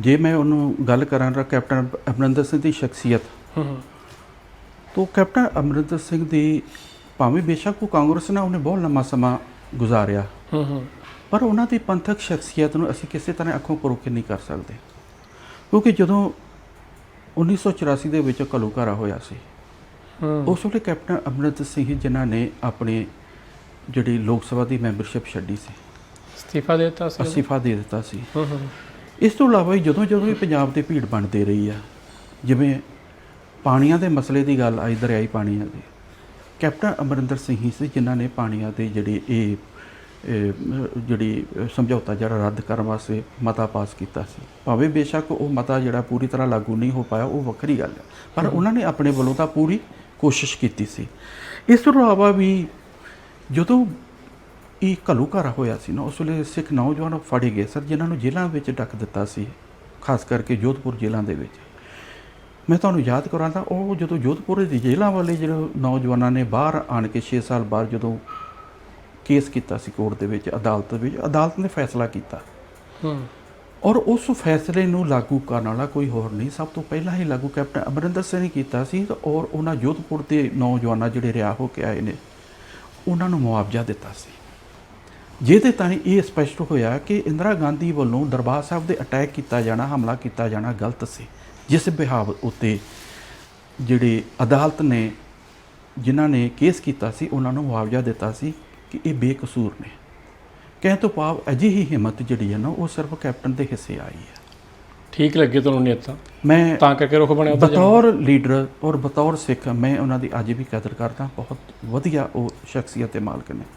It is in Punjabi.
ਜੇ ਮੈਂ ਉਹਨੂੰ ਗੱਲ ਕਰਾਂ ਤਾਂ ਕੈਪਟਨ ਅਮਰਿੰਦਰ ਸਿੰਘ ਦੀ ਸ਼ਖਸੀਅਤ। ਹੂੰ ਹੂੰ। ਤੋਂ ਕੈਪਟਨ ਅਮਰਿੰਦਰ ਸਿੰਘ ਦੀ ਭਾਵੇਂ ਬੇਸ਼ੱਕ ਉਹ ਕਾਂਗਰਸ ਨਾਲ ਉਹਨੇ ਬਹੁਤ ਲੰਮਾ ਸਮਾਂ ਗੁਜ਼ਾਰਿਆ। ਹੂੰ ਹੂੰ। ਪਰ ਉਹਨਾਂ ਦੀ ਪੰਥਕ ਸ਼ਖਸੀਅਤ ਨੂੰ ਅਸੀਂ ਕਿਸੇ ਤਰ੍ਹਾਂ ਅੱਖੋਂ ਪਰੋਕੇ ਨਹੀਂ ਕਰ ਸਕਦੇ। ਕਿਉਂਕਿ ਜਦੋਂ 1984 ਦੇ ਵਿੱਚ ਘੱਲੂਘਾਰਾ ਹੋਇਆ ਸੀ ਹੂੰ। ਉਸ ਵੇਲੇ ਕੈਪਟਨ ਅਮਰਿੰਦਰ ਸਿੰਘ ਜਿਨ੍ਹਾਂ ਨੇ ਆਪਣੀ ਜਿਹੜੀ ਲੋਕ ਸਭਾ ਦੀ ਮੈਂਬਰਸ਼ਿਪ ਛੱਡੀ ਸੀ। ਅਸਤੀਫਾ ਦੇ ਦਿੱਤਾ ਸੀ? ਅਸਤੀਫਾ ਦੇ ਦਿੱਤਾ ਸੀ। ਹੂੰ ਹੂੰ। ਇਸ ਤੋਂ ਇਲਾਵਾ ਵੀ ਜਦੋਂ ਜਦੋਂ ਵੀ ਪੰਜਾਬ ਦੇ ਭੀੜ ਬਣਦੀ ਰਹੀ ਆ, ਜਿਵੇਂ ਪਾਣੀਆਂ ਦੇ ਮਸਲੇ ਦੀ ਗੱਲ ਆਈ, ਦਰਿਆਈ ਪਾਣੀਆਂ ਦੀ, ਕੈਪਟਨ ਅਮਰਿੰਦਰ ਸਿੰਘ ਹੀ ਸੀ ਜਿਨ੍ਹਾਂ ਨੇ ਪਾਣੀਆਂ ਦੇ ਜਿਹੜੀ ਇਹ ਜਿਹੜੀ ਸਮਝੌਤਾ ਜਿਹੜਾ ਰੱਦ ਕਰਨ ਵਾਸਤੇ ਮਤਾ ਪਾਸ ਕੀਤਾ ਸੀ। ਭਾਵੇਂ ਬੇਸ਼ੱਕ ਉਹ ਮਤਾ ਜਿਹੜਾ ਪੂਰੀ ਤਰ੍ਹਾਂ ਲਾਗੂ ਨਹੀਂ ਹੋ ਪਾਇਆ, ਉਹ ਵੱਖਰੀ ਗੱਲ ਹੈ ਪਰ ਉਹਨਾਂ ਨੇ ਆਪਣੇ ਵੱਲੋਂ ਤਾਂ ਪੂਰੀ ਕੋਸ਼ਿਸ਼ ਕੀਤੀ ਸੀ। ਇਸ ਤੋਂ ਇਲਾਵਾ ਵੀ ਜਦੋਂ ਇਹ ਘੱਲੂਘਾਰਾ ਹੋਇਆ ਸੀ ਨਾ ਉਸ ਵੇਲੇ ਸਿੱਖ ਨੌਜਵਾਨ ਫੜੇ ਗਏ ਸਰ ਜਿਨ੍ਹਾਂ ਨੂੰ ਜੇਲ੍ਹਾਂ ਵਿੱਚ ਡੱਕ ਦਿੱਤਾ ਸੀ ਖਾਸ ਕਰਕੇ ਜੋਧਪੁਰ ਜੇਲ੍ਹਾਂ ਦੇ ਵਿੱਚ। ਮੈਂ ਤੁਹਾਨੂੰ ਯਾਦ ਕਰਾਂਦਾ ਉਹ ਜਦੋਂ ਜੋਧਪੁਰ ਦੀ ਜੇਲ੍ਹਾਂ ਵਾਲੇ ਜਿਹੜੇ ਨੌਜਵਾਨਾਂ ਨੇ ਬਾਹਰ ਆਣ ਕੇ 6 ਸਾਲ ਬਾਅਦ ਜਦੋਂ ਕੇਸ ਕੀਤਾ ਸੀ ਕੋਰਟ ਦੇ ਵਿੱਚ ਅਦਾਲਤ ਵਿੱਚ ਅਦਾਲਤ ਨੇ ਫੈਸਲਾ ਕੀਤਾ। ਹੂੰ। ਔਰ ਉਸ ਫੈਸਲੇ ਨੂੰ ਲਾਗੂ ਕਰਨ ਵਾਲਾ ਕੋਈ ਹੋਰ ਨਹੀਂ ਸਭ ਤੋਂ ਪਹਿਲਾਂ ਹੀ ਲਾਗੂ ਕੈਪਟਨ ਅਮਰਿੰਦਰ ਸਿੰਘ ਨੇ ਕੀਤਾ ਸੀ ਤੇ ਔਰ ਉਹਨਾਂ ਜੋਧਪੁਰ ਦੇ ਨੌਜਵਾਨਾਂ ਜਿਹੜੇ ਰਿਹਾ ਹੋ ਕੇ ਆਏ ਨੇ ਉਹਨਾਂ ਨੂੰ ਮੁਆਵਜ਼ਾ ਦਿੱਤਾ ਸੀ। ਜਿਹਦੇ ਤਾਂ ਇਹ ਸਪਸ਼ਟ ਹੋਇਆ ਕਿ ਇੰਦਰਾ ਗਾਂਧੀ ਵੱਲੋਂ ਦਰਬਾਰ ਸਾਹਿਬ ਦੇ ਅਟੈਕ ਕੀਤਾ ਜਾਣਾ ਹਮਲਾ ਕੀਤਾ ਜਾਣਾ ਗਲਤ ਸੀ। ਜਿਸ ਬਿਹਾਵ ਉੱਤੇ ਜਿਹੜੇ ਅਦਾਲਤ ਨੇ ਜਿਨ੍ਹਾਂ ਨੇ ਕੇਸ ਕੀਤਾ ਸੀ ਉਹਨਾਂ ਨੂੰ ਮੁਆਵਜ਼ਾ ਦਿੱਤਾ ਸੀ ਕਿ ਇਹ ਬੇਕਸੂਰ ਨੇ। ਕਹਿਣ ਤੋਂ ਭਾਵ ਅਜਿਹੀ ਹਿੰਮਤ ਜਿਹੜੀ ਹੈ ਨਾ ਉਹ ਸਿਰਫ ਕੈਪਟਨ ਦੇ ਹਿੱਸੇ ਆਈ ਹੈ। ਠੀਕ ਲੱਗੇ ਤੁਹਾਨੂੰ ਨੇਤਾ ਮੈਂ ਤਾਂ ਕਰਕੇ ਰੁਖ ਬਣਿਆ ਉਹਦਾ ਬਤੌਰ ਲੀਡਰ ਔਰ ਬਤੌਰ ਸਿੱਖ ਮੈਂ ਉਹਨਾਂ ਦੀ ਅੱਜ ਵੀ ਕਦਰ ਕਰਦਾ। ਬਹੁਤ ਵਧੀਆ ਉਹ ਸ਼ਖਸੀਅਤ ਤੇ ਮਾਲਕ ਨੇ।